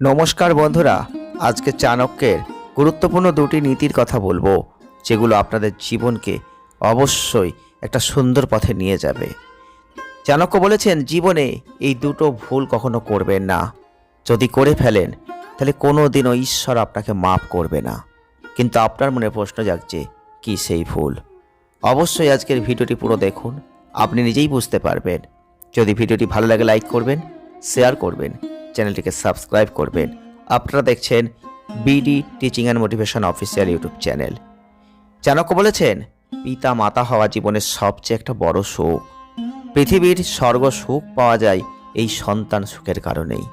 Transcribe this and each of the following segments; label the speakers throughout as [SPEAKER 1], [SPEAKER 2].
[SPEAKER 1] নমস্কার বন্ধুরা, আজকে চাণক্যের গুরুত্বপূর্ণ দুটি নীতির কথা বলব, যেগুলো আপনাদের জীবনকে অবশ্যই একটা সুন্দর পথে নিয়ে যাবে। চাণক্য বলেছেন, জীবনে এই দুটো ভুল কখনো করবেন না। যদি করে ফেলেন, তাহলে কোনো দিনও ঈশ্বর আপনাকে মাফ করবে না। কিন্তু আপনার মনে প্রশ্ন জাগছে, কি সেই ভুল? অবশ্যই আজকের ভিডিওটি পুরো দেখুন, আপনি নিজেই বুঝতে পারবেন। যদি ভিডিওটি ভালো লাগে, লাইক করবেন, শেয়ার করবেন। চ্যানেলটিকে সাবস্ক্রাইব করবেন। আপনারা দেখছেন BD teaching and motivation official YouTube channel. Chanakya বলেছেন পিতা মাতা হওয়া জীবনের সবচেয়ে একটা বড় সুখ। পৃথিবীর স্বর্গ সুখ পাওয়া যায় এই সন্তান সুখের কারণেই।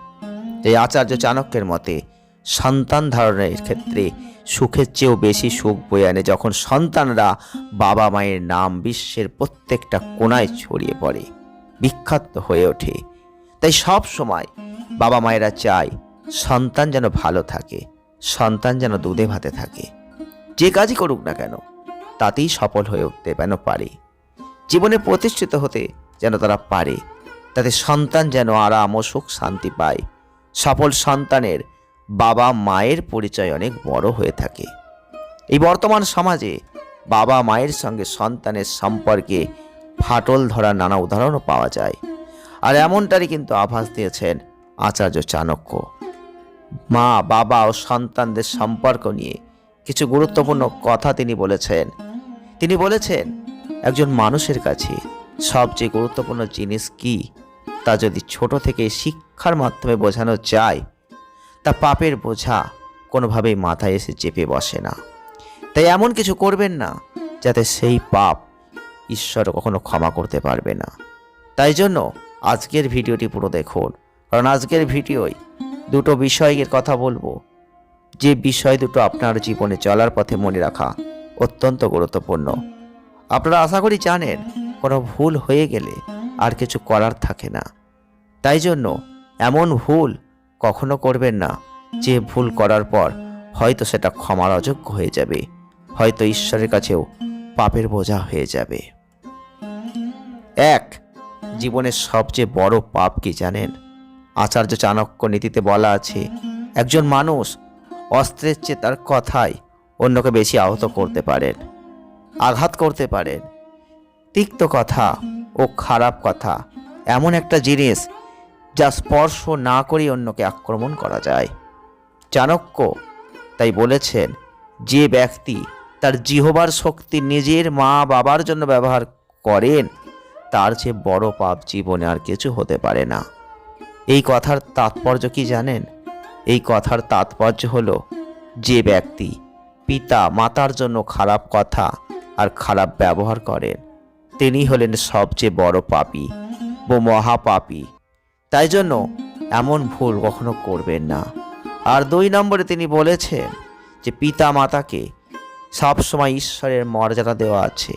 [SPEAKER 1] এই আচার্য চাণক্যের মতে, সন্তান ধারণের ক্ষেত্রে সুখের চেয়েও বেশি সুখ বয়ে আনে যখন সন্তানরা বাবা মায়ের নাম বিশ্বের প্রত্যেকটা কোনায় ছড়িয়ে পড়ে, বিখ্যাত হয়ে ওঠে। তাই সব সময় বাবা মায়েরা চায় সন্তান যেন ভালো থাকে, সন্তান যেন দুধে ভাতে থাকে। যে কাজই করুক না কেন, তাতেই সফল হয়ে উঠতে যেন পারে। জীবনে প্রতিষ্ঠিত হতে যেন তারা পারে, তাতে সন্তান যেন আরাম ও সুখ শান্তি পায়। সফল সন্তানের বাবা মায়ের পরিচয় অনেক বড় হয়ে থাকে। এই বর্তমান সমাজে বাবা মায়ের সঙ্গে সন্তানের সম্পর্কে ফাটল ধরা নানা উদাহরণও পাওয়া যায়। আর এমনটারই কিন্তু আভাস দিয়েছেন আচার্য চাণক্য। মা, বাবা ও সন্তানদের সম্পর্ক নিয়ে কিছু গুরুত্বপূর্ণ কথা তিনি বলেছেন। তিনি বলেছেন, একজন মানুষের কাছে সবচেয়ে গুরুত্বপূর্ণ জিনিস কি? তা যদি ছোট থেকে শিক্ষার মাধ্যমে বোঝানো যায়, তা পাপের বোঝা কোনোভাবেই মাথায় এসে চেপে বসে না। তাই এমন কিছু করবেন না, যাতে সেই পাপ ঈশ্বর কখনো ক্ষমা করতে পারবে না। তাই জন্য আজকের ভিডিওটি পুরো দেখুন। কারণ আজকের ভিডিওয় দুটো বিষয়ের কথা বলব। যে বিষয় দুটো আপনার জীবনে চলার পথে মনে রাখা অত্যন্ত গুরুত্বপূর্ণ। আপনারা আশা করি জানেন, কোনো ভুল হয়ে গেলে আর কিছু করার থাকে না। তাই জন্য এমন ভুল কখনো করবেন না। যে ভুল করার পর হয়তো সেটা ক্ষমার অযোগ্য হয়ে যাবে। হয়তো ঈশ্বরের কাছেও পাপের বোঝা হয়ে যাবে। এক, জীবনের সবচেয়ে বড় পাপ কি জানেন? আচার্য চাণক্য নীতিতে বলা আছে, একজন মানুষ অস্ত্রের চেয়ে তার কথায় অন্যকে বেশি আহত করতে পারেন, আঘাত করতে পারেন। তিক্ত কথা ও খারাপ কথা এমন একটা জিনিস যা স্পর্শ না করেই অন্যকে আক্রমণ করা যায়। চাণক্য তাই বলেছেন, যে ব্যক্তি তার জিহবার শক্তি নিজের মা বাবার জন্য ব্যবহার করেন, তার চেয়ে বড় পাপ জীবনে আর কিছু হতে পারে না। এই কথার তাৎপর্য কি জানেন? এই কথার তাৎপর্য হলো, যে ব্যক্তি পিতা মাতার জন্য খারাপ কথা আর খারাপ ব্যবহার করেন, তিনি হলেন সবচেয়ে বড় পাপি ও মহাপাপি। তাই জন্য এমন ভুল কখনো করবেন না। আর দুই নম্বরে তিনি বলেছেন যে পিতা মাতাকে সবসময় ঈশ্বরের মর্যাদা দেওয়া আছে।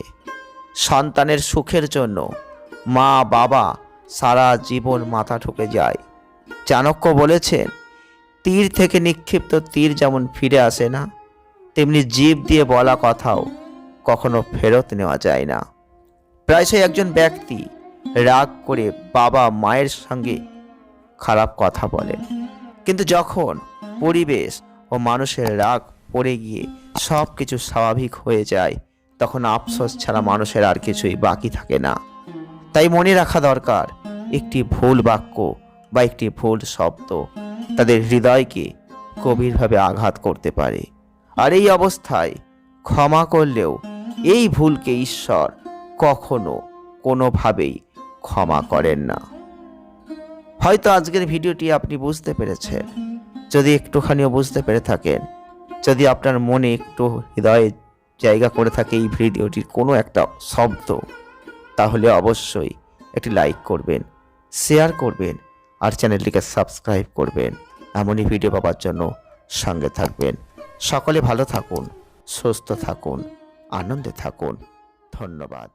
[SPEAKER 1] সন্তানের সুখের জন্য মা বাবা সারা জীবন মাথা ঠুকে যায়। চাণক্য বলেছেন, তীর থেকে নিক্ষিপ্ত তীর যেমন ফিরে আসে না, তেমনি জীব দিয়ে বলা কথাও কখনো ফেরত নেওয়া যায় না। প্রায়শই একজন ব্যক্তি রাগ করে বাবা মায়ের সঙ্গে খারাপ কথা বলেন। কিন্তু যখন পরিবেশ ও মানুষের রাগ পড়ে গিয়ে সব কিছু স্বাভাবিক হয়ে যায়, তখন আফসোস ছাড়া মানুষের আর কিছুই বাকি থাকে না। তাই মনে রাখা দরকার, একটি ভুল বাক্য বা একটি ভুল শব্দ তাদের হৃদয়কে গভীরভাবে আঘাত করতে পারে। আর এই অবস্থায় ক্ষমা করলেও এই ভুলকে ঈশ্বর কখনো কোনোভাবেই ক্ষমা করেন না। হয়তো আজকের ভিডিওটি আপনি বুঝতে পেরেছেন। যদি একটুখানিও বুঝতে পেরে থাকেন, যদি আপনার মনে একটু হৃদয়ে জায়গা করে থাকে এই ভিডিওটির কোনো একটা শব্দ তাহলে অবশ্যই একটি লাইক করবেন শেয়ার করবেন, আর চ্যানেলটিকে সাবস্ক্রাইব করবেন। এমনই ভিডিও পাওয়ার জন্য সঙ্গে থাকবেন। সকলে ভালো থাকুন, সুস্থ থাকুন, আনন্দে থাকুন। ধন্যবাদ।